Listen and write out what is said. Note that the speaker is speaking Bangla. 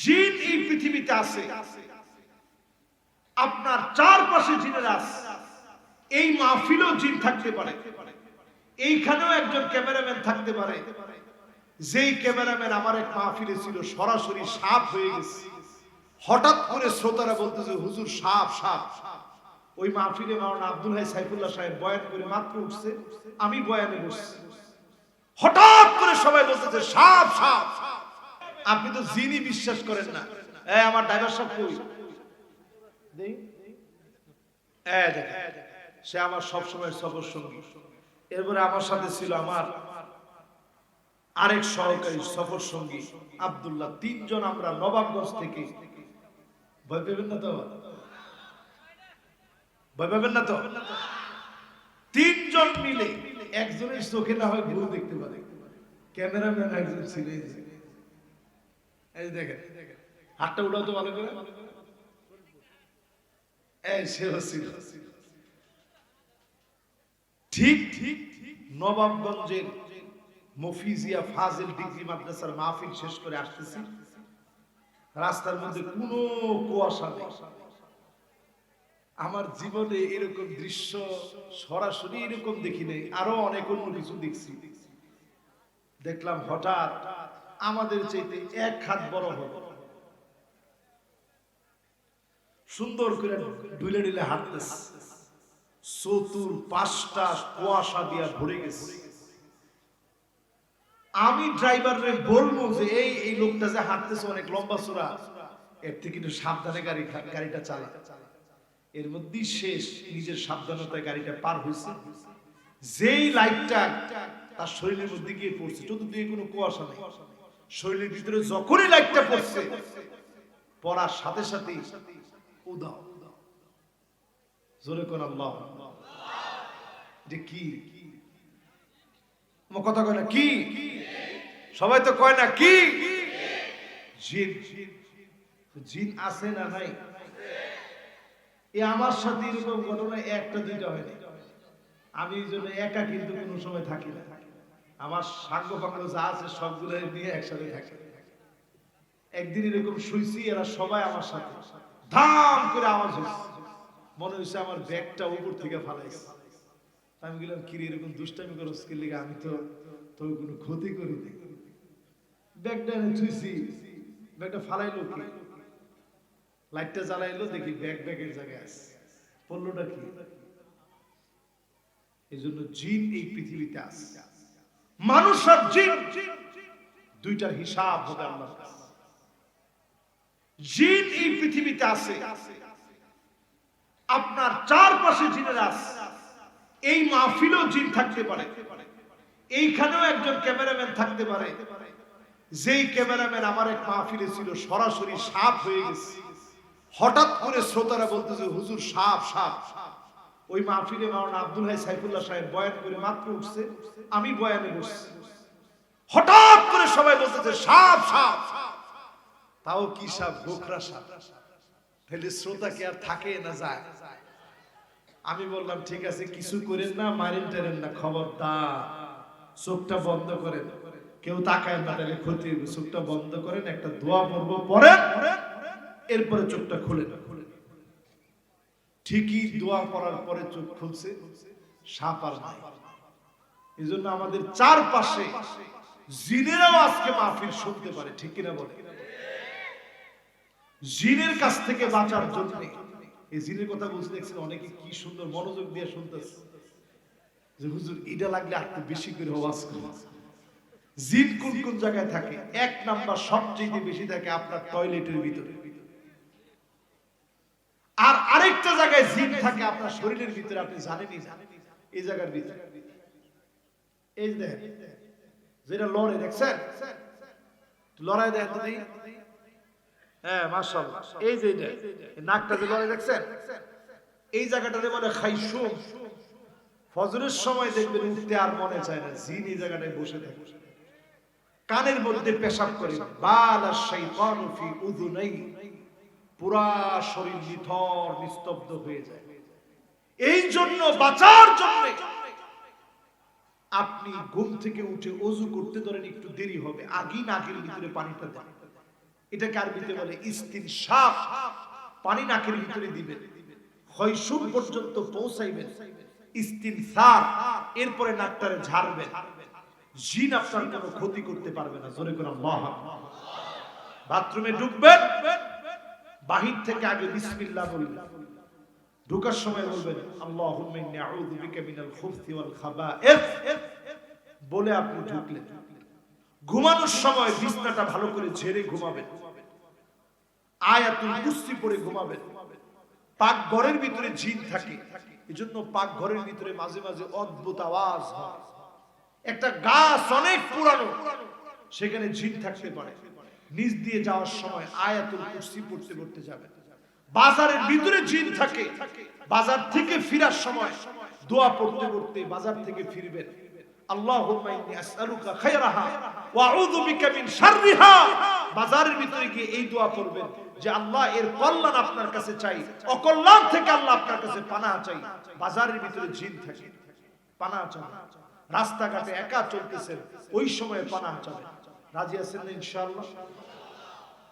জিন এই পৃথিবীতে আছে। আপনার চারপাশে জিনের আছে। এই মাহফিলেও জিন থাকতে পারে। এইখানেও একজন ক্যামেরাম্যান থাকতে পারে। যেই ক্যামেরাম্যান আমার এক মাহফিলে ছিল, সরাসরি সাপ হয়ে গেছে। হঠাৎ করে শ্রোতারা বলতেছে, হুজুর, সাপ সাপ। ওই মাহফিলে মাওলানা আব্দুল হাই সাইফুল্লাহ সাহেব বয়ান করে মাত্র উঠছে। আমি বয়ানে বসছি। হঠাৎ করে সবাই বলতেছে, সাপ সাপ। আপনি তো জিনই বিশ্বাস করেন না। এই আমার ড্রাইভার সাহেব কই? দেই। এই দেখেন, সে আমার সবসময় সফর সঙ্গী। এরপরে আমার সাথে ছিল আমার আরেক সহকারী সফর সঙ্গী আব্দুল্লাহ। তিনজন আমরা নবাবগঞ্জ থেকে। ভয় পেবেন না তো? ভয় পাবেন না তো? তিনজন মিলে একজনের চোখে না হয় ভুল দেখতে পারে। ক্যামেরাম্যান একজন ছিল এই দেখেন, হাতটা উঠাও তো ভালো করে। ঠিক ঠিক নবাবগঞ্জের মফিজিয়া ফাজিল ডিগ্রি মাদ্রাসার মাহফিল শেষ করে আসতেছি। রাস্তার মধ্যে কোনো কুয়াশা নেই। আমার জীবনে এরকম দৃশ্য সরাসরি এরকম দেখি নাই, আরও অনেক অন্য কিছু দেখছি। দেখলাম হঠাৎ আমাদের চাইতে এক হাত বড় হবে সুন্দর করে ডুলে ডুলে হাঁটতেছে। চতুর পাঁচটা কুয়াশা দিয়া ভরে গেছে। আমি ড্রাইভারে বলব যে, এই এই লোকটা যে হাঁটতেছে অনেক লম্বা চূড়া, এর থেকে একটু সাবধানে গাড়ি, গাড়িটা চালা। এর মধ্যেই শেষ, নিজের সাবধানতায় গাড়িটা পার হয়েছে। যেই লাইটটা তার শরীরের মধ্যে গিয়ে পড়ছে, চতুর্দিকে কোনো কুয়াশা নেই। শরীরের ভিতরে যখনই লাইটটা পড়ছে, পড়ার সাথে সাথে উদাও জোরে আল্লাহ। যে কি? কথা কয় না, কি? সবাই তো কয় না, কি? জিন। জিন আছে না নাই? এ আমার সাথে এরকম ঘটনা, একটা, দুইটা হয়নি। আমি এই জন্য একা কিন্তু কোনো সময় থাকি না। আমার সাঙ্গ পাঙ্গ যা আছে সবগুলো নিয়ে একসাথে থাকি। একদিন এরকম শুইছি, এরা সবাই আমার সাথে। ধাম করে আওয়াজ হয়েছে মনে হয়েছে আমার ব্যাগটা উপর থেকে ফালাইছে। আমি গেলাম কিরে, এরকম দুষ্টামি করো স্কিল লিগে? আমি তো তোর কোনো ক্ষতি করিনি ব্যাগটা এনে ছুঁইছি। ব্যাগটা ফালাইলো কি? লাইটটা জ্বালাইলো, দেখি ব্যাগ ব্যাগের জায়গায় আছে। পড়লোটা কি? এই জন্য জিন এই পৃথিবীতে আছে। মানুষ আর জিন। দুইটার হিসাব হবে আল্লাহর। জিন এই পৃথিবীতে আছে। আপনার চারপাশে জিনের আছে। এই মাহফিলেও জিন থাকতে পারে। এইখানেও একজন ক্যামেরাম্যান থাকতে পারে। যেই ক্যামেরাম্যান আমার এক মাহফিলে ছিল, সরাসরি সাপ হয়ে গেছে। হঠাৎ করে শ্রোতারা বলতেছে, হুজুর সাপ সাপ সাপ ওই মাহফিলে মাওলানা আব্দুল হাই সাইফুল্লাহ সাহেব বয়ান করে মাত্র উঠছে, আমি বয়ানে বসছি। হঠাৎ করে সবাই বলতেছে, সাপ সাপ তাও কি সাপ? গোখরা সাপ। তাহলে শ্রোতা কি আর থাকে না যায়? আমি বললাম, ঠিক আছে, কিছু করেন না, মারেন টারেন না, খবরদার। চোখটা বন্ধ করেন। কেউ তাকায় না, তাহলে ক্ষতি হবে। চোখটা বন্ধ করেন, একটা দোয়া পড়ব পরে এরপরে চোখটা খুলে না ঠিকই দোয়া করার পরে চোখ খুলছে, সাপ আর নাই। এই জন্য আমাদের চারপাশে জিনেরাও আজকে মাহফিল শুনতে পারে, ঠিক কিনা বলে? জিনের কাছ থেকে বাঁচার জন্য, এই জিনের কথা বলতে দেখছেন অনেকে কি সুন্দর মনোযোগ দিয়ে শুনতেছে। যে হুজুর, এটা লাগলে আর বেশি করে আওয়াজ করো। জিন কোন কোন জায়গায় থাকে? এক নাম্বার সবচেয়ে বেশি থাকে আপনার টয়লেটের ভিতরে। আরেকটা জায়গায় জিন থাকে, আপনার শরীরের ভিতরে, আপনি জানেনই জানেন এই জায়গার ভিতরে। এই দেখেন যেটা লড়ে, দেখছেন? লড়াই দেখেন তো দেখি। হ্যাঁ এই যে নাকটা যে লড়ে, দেখছেন? এই জায়গাটাতে ফজরের সময় দেখবেন উঠতে আর মনে চায় না, জিন এই জায়গাটায় বসে থাকে। কানের মধ্যে পেশাব করে বাল শাইতানু ফি উযুনাই পুরা শরীর নিথর, নিস্তব্ধ হয়ে যায়। এই জন্য বাঁচার জন্য আপনি ঘুম থেকে উঠে অজু করতে ধরেন, একটু দেরি হবে। আগি নাকের ভিতরে পানিটা দেন। এটাকে আরবিতে বলে ইস্তিন সাপ পানি নাকের ভিতরে দিবেন। হৈসুম পর্যন্ত পৌঁছাইবেন। ইস্তিন সার এরপরে নাকটারে ঝাড়বেন। জিন আপনার কোনো ক্ষতি করতে পারবে না। জোরে করে মহা বাথরুমে ঢুকবেন। বাহির থেকে আগে বিসমিল্লাহ বলবেন ঢোকার সময় বলবেন, আল্লাহুম্মা ইন্নী আউযু বিকা মিনাল খুবসি ওয়াল খাবাইস বলে আপনি ঢুকলেন। ঘুমানোর সময় বিছনাটা ভালো করে ঝেড়ে ঘুমাবেন। আয়াতুল কুরসি পড়ে ঘুমাবেন। পাক ঘরের ভিতরে জিন থাকে। এজন্য পাক ঘরের ভিতরে মাঝে মাঝে অদ্ভুত আওয়াজ হয়। একটা গাছ অনেক পুরানো, সেখানে জিন থাকতে পারে। নিচ দিয়ে যাওয়ার সময় আয়াতুল কুরসি পড়তে পড়তে যাবেন বাজারের ভিতরে জিন থাকে, বাজার থেকে ফিরার সময় দোয়া পড়তে পড়তে বাজার থেকে ফিরবেন। রাস্তাঘাটে একা চলতেছেন, ওই সময় পানা চাবেন রাজি আছেন না ইনশাআল্লাহ